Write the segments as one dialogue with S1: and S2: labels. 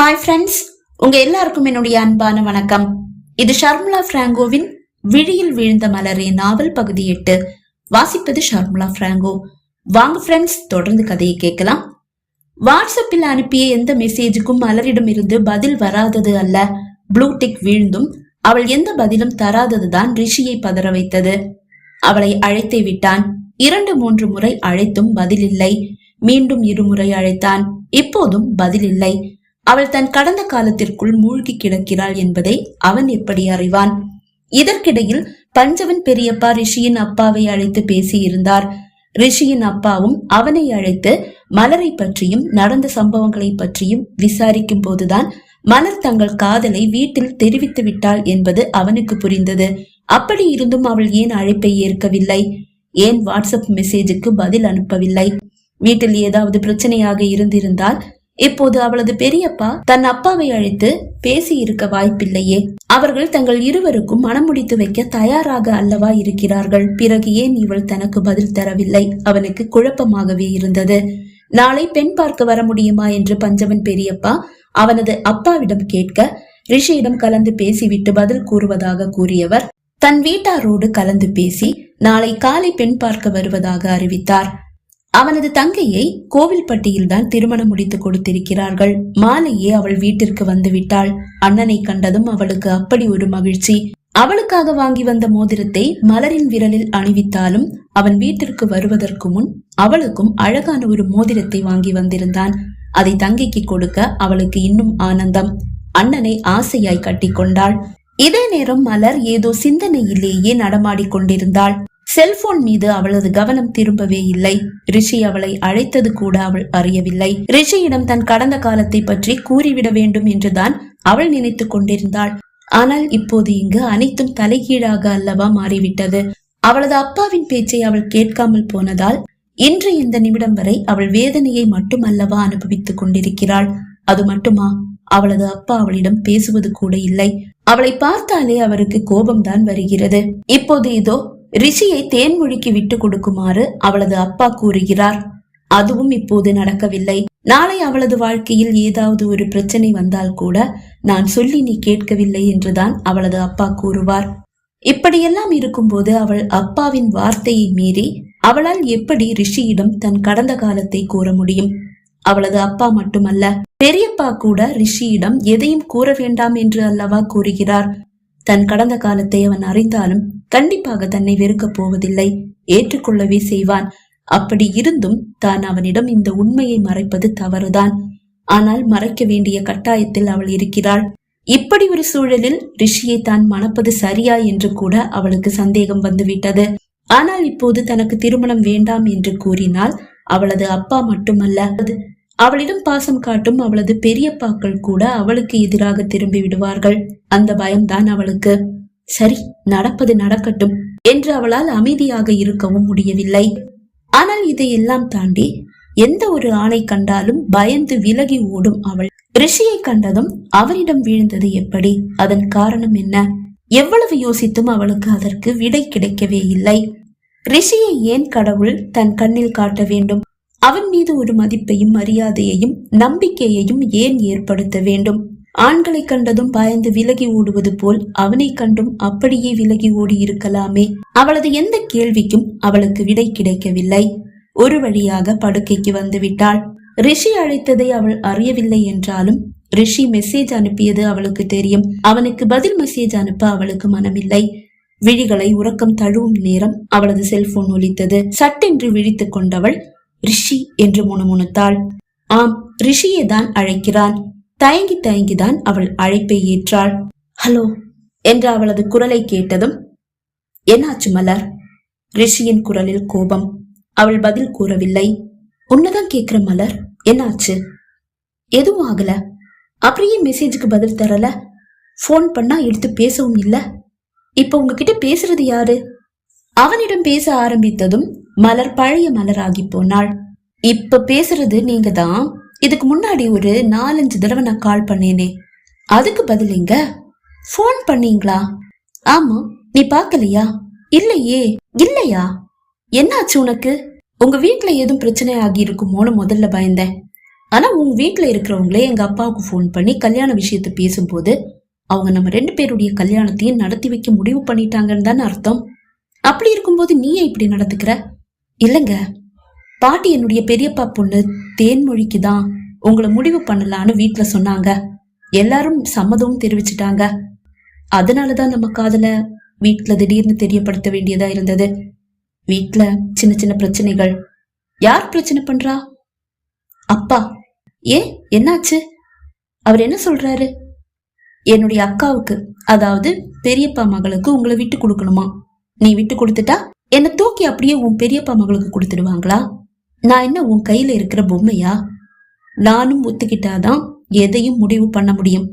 S1: Hi friends உங்க எல்லாருக்கும் என்னுடைய அன்பான வணக்கம். இது ஷர்முலா பிராங்கோவின் விழியில் விழுந்த மலரே நாவல் பகுதி எட்டு. வாசிப்பது ஷர்முலா பிராங்கோ. வாங்க ஃப்ரெண்ட்ஸ் தொடர்ந்து கதையை கேட்கலாம். வாட்ஸ்அப்பில் அனுப்பிய எந்த மெசேஜுக்கும் மலரிடம் இருந்து பதில் வராதது அல்ல. ப்ளூடிக் வீழ்ந்தும் அவள் எந்த பதிலும் தராததுதான் ரிஷியை பதற வைத்தது. அவளை அழைத்தே விட்டான். இரண்டு மூன்று முறை அழைத்தும் பதில் இல்லை. மீண்டும் இருமுறை அழைத்தான். இப்போதும் பதில் இல்லை. அவள் தன் கடந்த காலத்திற்குள் மூழ்கி கிடக்கிறாள் என்பதை அவன் எப்படி அறிவான்? இதற்கிடையில் பஞ்சவன் பெரியப்பா ரிஷியின் அப்பாவை அழைத்து பேசியிருந்தார். ரிஷியின் அப்பாவும் அவனை அழைத்து மலரை பற்றியும் நடந்த சம்பவங்களை பற்றியும் விசாரிக்கும் போதுதான் மலர் தங்கள் காதலை வீட்டில் தெரிவித்து விட்டாள் என்பது அவனுக்கு புரிந்தது. அப்படி இருந்தும் அவள் ஏன் அழைப்பை ஏற்கவில்லை? ஏன் வாட்ஸ்அப் மெசேஜுக்கு பதில் அனுப்பவில்லை? வீட்டில் ஏதாவது பிரச்சனையாக இருந்திருந்தால் இப்போது அவளது பெரியப்பா தன் அப்பாவை அழைத்து பேசி இருக்க வாய்ப்பில்லையே. அவர்கள் தங்கள் இருவருக்கும் மனம் முடித்து வைக்க தயாராக அல்லவா இருக்கிறார்கள். பிறகு ஏன் இவள் தனக்கு பதில் தரவில்லை? அவனுக்கு குழப்பமாகவே இருந்தது. நாளை பெண் பார்க்க வர முடியுமா என்று பஞ்சவன் பெரியப்பா அவனது அப்பாவிடம் கேட்க ரிஷியிடம் கலந்து பேசிவிட்டு பதில் கூறுவதாக கூறியவர் தன் வீட்டாரோடு கலந்து பேசி நாளை காலை பெண் பார்க்க வருவதாக அறிவித்தார். அவனது தங்கையை கோவில்பட்டியில் தான் திருமணம் முடித்து கொடுத்திருக்கிறார்கள். மாலையே அவள் வீட்டிற்கு வந்துவிட்டாள். அண்ணனை கண்டதும் அவளுக்கு அப்படி ஒரு மகிழ்ச்சி. அவளுக்காக வாங்கி வந்த மோதிரத்தை மலரின் விரலில் அணிவித்தாலும் அவன் வீட்டிற்கு வருவதற்கு முன் அவளுக்கும் அழகான ஒரு மோதிரத்தை வாங்கி வந்திருந்தான். அதை தங்கைக்கு கொடுக்க அவளுக்கு இன்னும் ஆனந்தம். அண்ணனை ஆசையாய் கட்டிக்கொண்டாள். இதே நேரம் மலர் ஏதோ சிந்தனையிலேயே நடமாடிக் கொண்டிருந்தாள். செல்போன் மீது அவளது கவனம் திரும்பவே இல்லை. ரிஷி அவளை அழைத்தது கூட அவள் அறியவில்லை. ரிஷியிடம் தன் கடந்த காலத்தை பற்றி கூறிவிட வேண்டும் என்றுதான் அவள் நினைத்துக் கொண்டிருந்தாள். ஆனால் இப்போது இங்கு அனைத்தும் தலைகீழாக அல்லவா மாறிவிட்டது. அவளது அப்பாவின் பேச்சை அவள் கேட்காமல் போனதால் இன்று இந்த நிமிடம் வரை அவள் வேதனையை மட்டும் அல்லவா அனுபவித்துக் கொண்டிருக்கிறாள். அது மட்டுமா? அவளது அப்பா அவளிடம் பேசுவது கூட இல்லை. அவளை பார்த்தாலே அவருக்கு கோபம்தான் வருகிறது. இப்போது இதோ ரிஷியை தேன்மொழிக்கு விட்டு கொடுக்குமாறு அவளது அப்பா கூறுகிறார். அதுவும் இப்போது நடக்கவில்லை. நாளை அவளது வாழ்க்கையில் ஏதாவது ஒரு பிரச்சனை வந்தால் கூட நான் சொல்லி நீ கேட்கவில்லை என்றுதான் அவளது அப்பா கூறுவார். இப்படியெல்லாம் இருக்கும்போது அவள் அப்பாவின் வார்த்தையை மீறி அவளால் எப்படி ரிஷியிடம் தன் கடந்த காலத்தை கூற முடியும்? அவளது அப்பா மட்டுமல்ல பெரியப்பா கூட ரிஷியிடம் எதையும் கூற வேண்டாம் என்று அல்லவா கூறுகிறார். தன் கடந்த காலத்தை அவன் அறிந்தாலும் கண்டிப்பாக தன்னை வெறுக்கப் போவதில்லை. ஏற்றுக்கொள்ளவே செய்வான் அப்படி இருந்தும் தான் அவனிடம் இந்த உண்மையை மறைப்பது தவறுதான். ஆனால் மறைக்க வேண்டிய கட்டாயத்தில் அவள் இருக்கிறாள். இப்படி ஒரு சூழலில் ரிஷியை தான் மணப்பது சரியா என்று கூட அவளுக்கு சந்தேகம் வந்துவிட்டது. ஆனால் இப்போது தனக்கு திருமணம் வேண்டாம் என்று கூறினால் அவளது அப்பா மட்டுமல்ல. அவளிடம் பாசம் காட்டும் அவளது பெரியப்பாக்கள் கூட அவளுக்கு எதிராக திரும்பி விடுவார்கள். அந்த பயம்தான் அவளுக்கு. சரி நடப்பது நடக்கட்டும் என்று அவளால் அமைதியாக இருக்கவும் முடியவில்லை. ஆனால் இதையெல்லாம் தாண்டி எந்த ஒரு ஆணை கண்டாலும் பயந்து விலகி ஓடும் அவள். ரிஷியை கண்டதும் அவனிடம் வீழ்ந்தது எப்படி? அதன் காரணம் என்ன? எவ்வளவு யோசித்தும் அவளுக்கு அதற்கு விடை கிடைக்கவே இல்லை. ரிஷியை ஏன் கடவுள் தன் கண்ணில் காட்ட வேண்டும்? அவன் மீது ஒரு மதிப்பையும் மரியாதையையும் நம்பிக்கையையும் ஏன் ஏற்படுத்த வேண்டும்? ஆண்களை கண்டதும் பயந்து விலகி ஓடுவது போல் அவனை கண்டும் அப்படியே விலகி ஓடி இருக்கலாமே? அவளது எந்த கேள்விக்கும் அவளுக்கு விடை கிடைக்கவில்லை. ஒரு வழியாக படுக்கைக்கு வந்துவிட்டாள் ரிஷி அழைத்ததை அவள் அறியவில்லை என்றாலும் ரிஷி மெசேஜ் அனுப்பியது அவளுக்கு தெரியும். அவனுக்கு பதில் மெசேஜ் அனுப்ப அவளுக்கு மனமில்லை. விழிகளை உறக்கம் தழுவும் நேரம் அவளது செல்போன் ஒலித்தது. சட்டென்று விழித்துக் கொண்டவள் ரிஷி என்று முணுமுணுத்தாள். ஆம் ரிஷியை தான் அழைக்கிறான். தயங்கி தயங்கிதான் அவள் அழைப்பை ஏற்றாள். ஹலோ என்று அவளது குரலை கேட்டதும் என்னாச்சு மலர்? ரிஷியின் குரலில் கோபம். அவள் பதில் கூறவில்லை. உன்னதான் கேக்குற மலர் என்னாச்சு? எதுவும் ஆகல. அப்படியே மெசேஜுக்கு பதில் தரல. ஃபோன் பண்ணா எடுத்து பேசவும் இல்ல. இப்ப உங்ககிட்ட பேசுறது யாரு? அவனிடம் பேச ஆரம்பித்ததும் மலர் பழைய மலராகி போனாள். இப்ப பேசுறது நீங்க தான் இதுக்கு முன்னாடி ஒரு நாலஞ்சு தடவை நான் கால் பண்ணேனே. அதுக்கு பதில் எங்க? ஃபோன் பண்ணீங்களா? ஆமா நீ பார்க்கலையா? இல்லையே இல்லையா? என்னாச்சு உனக்கு? உங்க வீட்டுல எதுவும் பிரச்சனை ஆகி இருக்குமோன்னு முதல்ல பயந்தேன். ஆனா உங்க வீட்டுல இருக்கிறவங்களே எங்க அப்பாவுக்கு ஃபோன் பண்ணி கல்யாண விஷயத்த பேசும்போது அவங்க நம்ம ரெண்டு பேருடைய கல்யாணத்தையும் நடத்தி வைக்க முடிவு பண்ணிட்டாங்கன்னு தானே அர்த்தம். அப்படி இருக்கும்போது நீயே இப்படி நடத்துக்கிற இல்லைங்க. பாட்டி என்னுடைய பெரியப்பா பொண்ணு தேன்மொழிக்கு தான் உங்களை முடிவு பண்ணலான்னு வீட்டில் சொன்னாங்க. எல்லாரும் சம்மதமும் தெரிவிச்சிட்டாங்க. அதனாலதான் நம்ம காதல வீட்டில் திடீர்னு தெரியப்படுத்த வேண்டியதா இருந்தது. வீட்டில் சின்ன சின்ன பிரச்சனைகள். யார் பிரச்சனை பண்றா? அப்பா. ஏன் என்னாச்சு? அவர் என்ன சொல்றாரு? என்னுடைய அக்காவுக்கு அதாவது பெரியப்பா மகளுக்கு உங்களை விட்டு கொடுக்கணுமா? நீ விட்டு கொடுத்துட்டா? என்னை தூக்கி அப்படியே உன் பெரியப்பா மகளுக்கு கொடுத்துடுவாங்களா? நான் என்ன உன் கையில இருக்கிற பொம்மையா? நானும் ஒத்துக்கிட்டாதான் எதையும் முடிவு பண்ண முடியும்.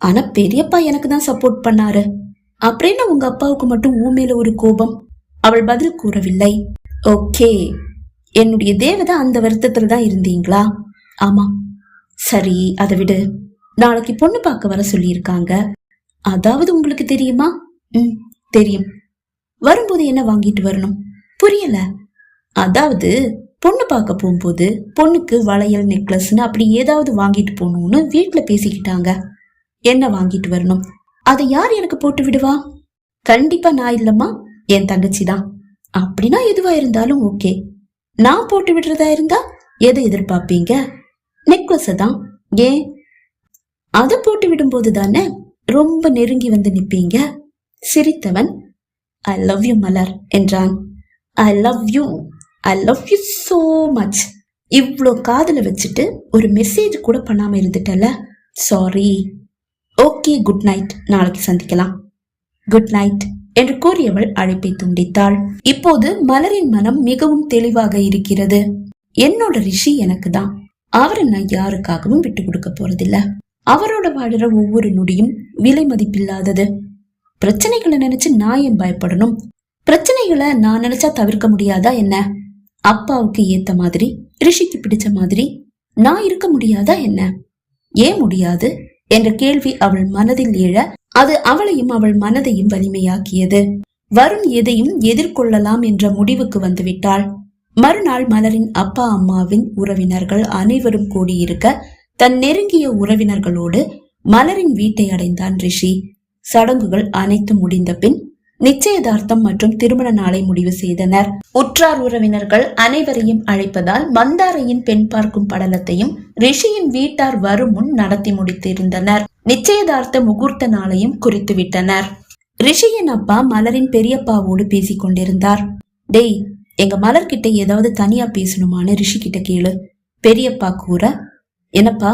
S1: ஆனா பெரியப்பா எனக்கு தான் சப்போர்ட் பண்ணாரு. அப்புறம் என்ன உங்க அப்பாவுக்கு மட்டும் உன் மேல ஒரு கோபம். அவள் பதில் கூறவில்லை. ஓகே. என்னுடைய தேவதை அந்த வருத்தத்துல தான் இருந்தீங்களா? ஆமா. சரி அதை விடு. நாளைக்கு பொண்ணு பார்க்க வர சொல்லியிருக்காங்க. அதாவது உங்களுக்கு தெரியுமா? ம் தெரியும். வரும்போது என்ன வாங்கிட்டு வரணும்? புரியல. அதாவது பொண்ணு பார்க்க போகும்போது பொண்ணுக்கு வளையல் நெக்லஸ்னு அப்படி ஏதாவது வாங்கிட்டு போகணும்னு வீட்டில் பேசிக்கிட்டாங்க. என்ன வாங்கிட்டு வரணும்? அதை யார் எனக்கு போட்டு விடுவா? கண்டிப்பா நான் இல்லம்மா என் தங்கச்சி தான். அப்படின்னா எதுவா இருந்தாலும் ஓகே. நான் போட்டு விடுறதா இருந்தா எதை எதிர்பார்ப்பீங்க? நெக்லஸ் தான். ஏன்? அதை போட்டு விடும்போது தானே ரொம்ப நெருங்கி வந்து நிற்பீங்க சிரித்தவன் ஐ லவ் யூ மலர் என்றான். I love you I love you so much இவ்வளோ காதில் வச்சுட்டு ஒரு மெசேஜ் கூட பண்ணாமல் இருந்துட்டல? சாரி ஓகே குட் நைட் நாளைக்கு சந்திக்கலாம். குட் நைட் என்று கூறியவள் அழைப்பை துண்டித்தாள். இப்போது மலரின் மனம் மிகவும் தெளிவாக இருக்கிறது. என்னோட ரிஷி எனக்கு தான் அவரை நான் யாருக்காகவும் விட்டு கொடுக்க போறதில்ல. அவரோட வாழ்கிற ஒவ்வொரு நொடியும் விலை மதிப்பில்லாதது. பிரச்சனைகளை நினைச்சு நான் ஏன் பயப்படணும்? பிரச்சனைகளை நான் நினைச்சா தவிர்க்க முடியாதா என்ன? அப்பாவுக்கு ஏத்த மாதிரி ரிஷிக்கு பிடிச்ச மாதிரி நான் இருக்க முடியாதா என்ன? ஏன் முடியாது? என்ற கேள்வி அவள் மனதில் எழ அது அவளையும் அவள் மனதையும் வலிமையாக்கியது. வரும் எதையும் எதிர்கொள்ளலாம் என்ற முடிவுக்கு வந்துவிட்டாள். மறுநாள் மலரின் அப்பா அம்மாவின் உறவினர்கள் அனைவரும் கூடியிருக்க தன் நெருங்கிய உறவினர்களோடு மலரின் வீட்டை அடைந்தான் ரிஷி. சடங்குகள் அனைத்து முடிந்த பின் நிச்சயதார்த்தம் மற்றும் திருமண நாளை முடிவு செய்தனர். உற்றார் உறவினர்கள் அனைவரையும் அழைப்பதால் மந்தாரையின் பெண் பார்க்கும் படலத்தையும் ரிஷியின் வீட்டார் வரும் முன் நடத்தி முடித்திருந்தனர். நிச்சயதார்த்த முகூர்த்த நாளையும் குறித்து விட்டனர் ரிஷியின் அப்பா மலரின் பெரியப்பாவோடு பேசிக் கொண்டிருந்தார். டேய் எங்க மலர்கிட்ட ஏதாவது தனியா பேசணுமான்னு ரிஷி கிட்ட கேளு பெரியப்பா கூற. என்னப்பா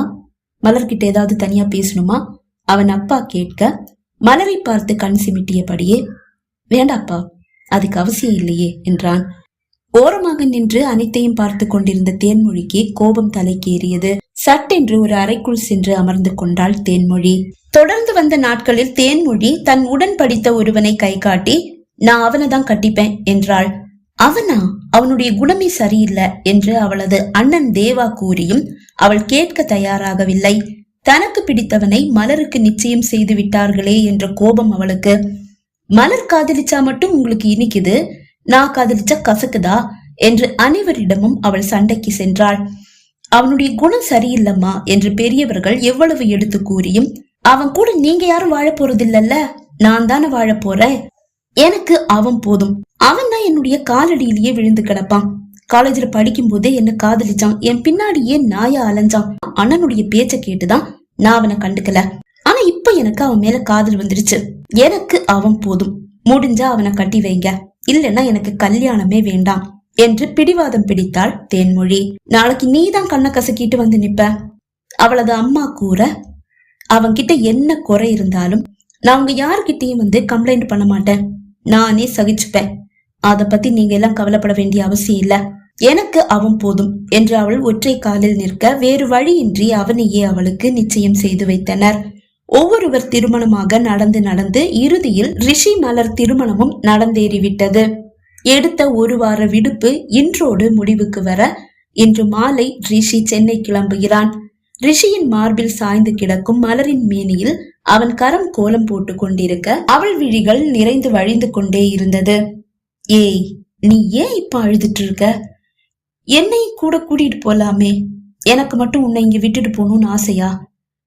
S1: மலர்கிட்ட ஏதாவது தனியா பேசணுமா? அவன் அப்பா கேட்க மலரை பார்த்து கண் சிமிட்டியபடியே வேண்டாப்பா அதுக்கு அவசியம் இல்லையே என்றான். ஓரமாக நின்று அனைத்தையும் பார்த்து கொண்டிருந்த தேன்மொழிக்கு கோபம் தலைக்கேறியது. சட்டென்று ஒரு அறைக்குள் சென்று அமர்ந்து கொண்டாள் தேன்மொழி. தொடர்ந்து வந்த நாட்களில் தேன்மொழி தன் உடன் படித்த ஒருவனை கை காட்டி நான் அவனை தான் கட்டிப்பேன் என்றாள். அவனா? அவனுடைய குணமே சரியில்லை என்று அவளது அண்ணன் தேவா கூறியும் அவள் கேட்க தயாராகவில்லை. தனக்கு பிடித்தவனை மலருக்கு நிச்சயம் செய்து விட்டார்களே என்ற கோபம் அவளுக்கு. மலர் காதலிச்சா மட்டும் உங்களுக்கு இனிக்குது? நான் காதலிச்சா கசக்குதா? என்று அனைவரிடமும் அவள் சண்டைக்கு சென்றாள். அவனுடைய குணம் சரியில்லம்மா என்று பெரியவர்கள் எவ்வளவு எடுத்து கூறியும் அவன் கூட நீங்க யாரும் வாழ போறதில்லல்ல? நான் தானே வாழ போறேன்? எனக்கு அவன் போதும். அவன் தான் என்னுடைய காலடியிலேயே விழுந்து கிடப்பான். காலேஜ்ல படிக்கும் போதே என்ன காதலிச்சான். என் பின்னாடியே நாயா அலைஞ்சான். அண்ணனுடைய பேச்ச கேட்டுதான் நான் அவனை கண்டுக்கல. ஆனா இப்ப எனக்கு அவன் மேல காதல் வந்துடுச்சு. எனக்கு அவன் போதும். முடிஞ்சா அவனை கட்டி வைங்க. இல்லைன்னா எனக்கு கல்யாணமே வேண்டாம் என்று பிடிவாதம் பிடித்தாள் தேன்மொழி. நாளைக்கு நீதான் கண்ணை கசக்கிட்டு வந்து நிப்ப. அவளது அம்மா கூற அவன்கிட்ட என்ன குறை இருந்தாலும் நான் உங்க யார்கிட்டயும் வந்து கம்ப்ளைண்ட் பண்ண மாட்டேன். நானே சகிச்சுப்பேன். அத பத்தி நீங்க எல்லாம் கவலைப்பட வேண்டிய அவசியம் இல்ல. எனக்கு அவன் போதும் என்று அவள் ஒற்றை காலில் நிற்க வேறு வழியின்றி அவனையே அவளுக்கு நிச்சயம் செய்து வைத்தனர். ஒவ்வொருவர் திருமணமாக நடந்து நடந்து இறுதியில் ரிஷி மலர் திருமணமும் நடந்தேறிவிட்டது. எடுத்த ஒரு வார விடுப்பு இன்றோடு முடிவுக்கு வர இன்று மாலை ரிஷி சென்னை கிளம்புகிறான். ரிஷியின் மார்பில் சாய்ந்து கிடக்கும் மலரின் மேனியில் அவன் கரம் கோலம் போட்டு கொண்டிருக்க அவள் விழிகள் நிறைந்து வழிந்து கொண்டே இருந்தது. ஏய் நீ ஏன் இப்ப அழுதுட்டு இருக்க? என்னையும் கூட கூட்டிட்டு போலாமே. எனக்கு மட்டும் உன்னை இங்க விட்டுட்டு போகணும்னு ஆசையா?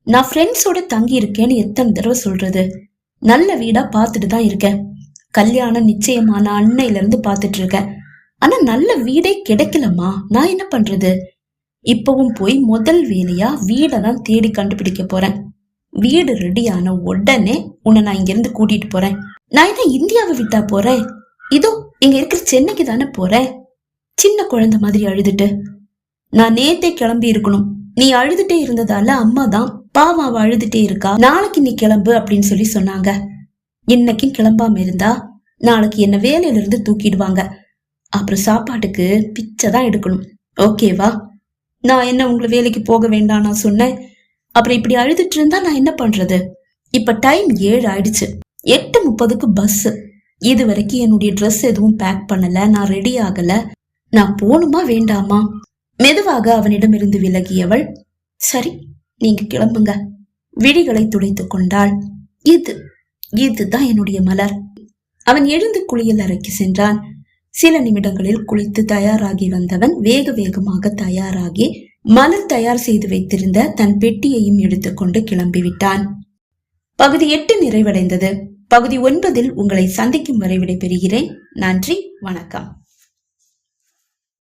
S1: நான் ஃப்ரெண்ட்ஸோட தங்கி இருக்கேன்னு எத்தனை தடவை சொல்றது? நல்ல வீடா பார்த்துட்டு தான் இருக்கேன். கல்யாணம் நிச்சயமான அன்னையில இருந்து பார்த்துட்டு இருக்கேன். ஆனா நல்ல வீடே கிடைக்கலம்மா. நான் என்ன பண்றது? இப்பவும் போய் முதல் வேலையா வீடை தான் தேடி கண்டுபிடிக்க போறேன். வீடு ரெடியான உடனே உன்னை நான் இங்க இருந்து கூட்டிட்டு போறேன். நான் என்ன இந்தியாவை விட்டா போறேன்? இதோ இங்க இருக்கிற சென்னைக்கு தானே போற சின்ன குழந்தை மாதிரி அழுதுட்டு. நான் நேத்தே கிளம்பி இருக்கணும். நீ அழுதுட்டே இருந்ததால அம்மா தான் பாவம் அவ அழுதுட்டே இருக்கா. நாளைக்கு நீ கிளம்பு அப்படின்னு சொல்லி சொன்னாங்க. இன்னைக்கும் கிளம்பாம இருந்தா நாளைக்கு என்ன வேலையில இருந்து தூக்கிடுவாங்க. அப்புறம் சாப்பாட்டுக்கு பிச்சை தான் எடுக்கணும். ஓகேவா நான் என்ன உங்களை வேலைக்கு போக வேண்டாம் நான் சொன்னேன். அப்புறம் இப்படி அழுதுட்டு இருந்தா நான் என்ன பண்றது? இப்ப டைம் ஏழு ஆயிடுச்சு. எட்டு முப்பதுக்கு பஸ் இது வரைக்கும் என்னுடைய ட்ரெஸ் எதுவும் பேக் பண்ணல நான் ரெடி ஆகல. நான் போகணுமா வேண்டாமா? மெதுவாக அவனிடம் இருந்து விலகியவள் சரி நீங்க கிளம்புங்க. விழிகளை துடைத்து கொண்டாள். இது இதுதான் என்னுடைய மலர். அவன் எழுந்து குளியல் அறைக்கு சென்றான். சில நிமிடங்களில் குளித்து தயாராகி வந்தவன் வேக வேகமாக தயாராகி மலர் தயார் செய்து வைத்திருந்த தன் பெட்டியையும் எடுத்துக்கொண்டு கிளம்பிவிட்டான். பகுதி எட்டு நிறைவடைந்தது. பகுதி ஒன்பதில் உங்களை சந்திக்கும் வரை விடைபெறுகிறேன். நன்றி வணக்கம்.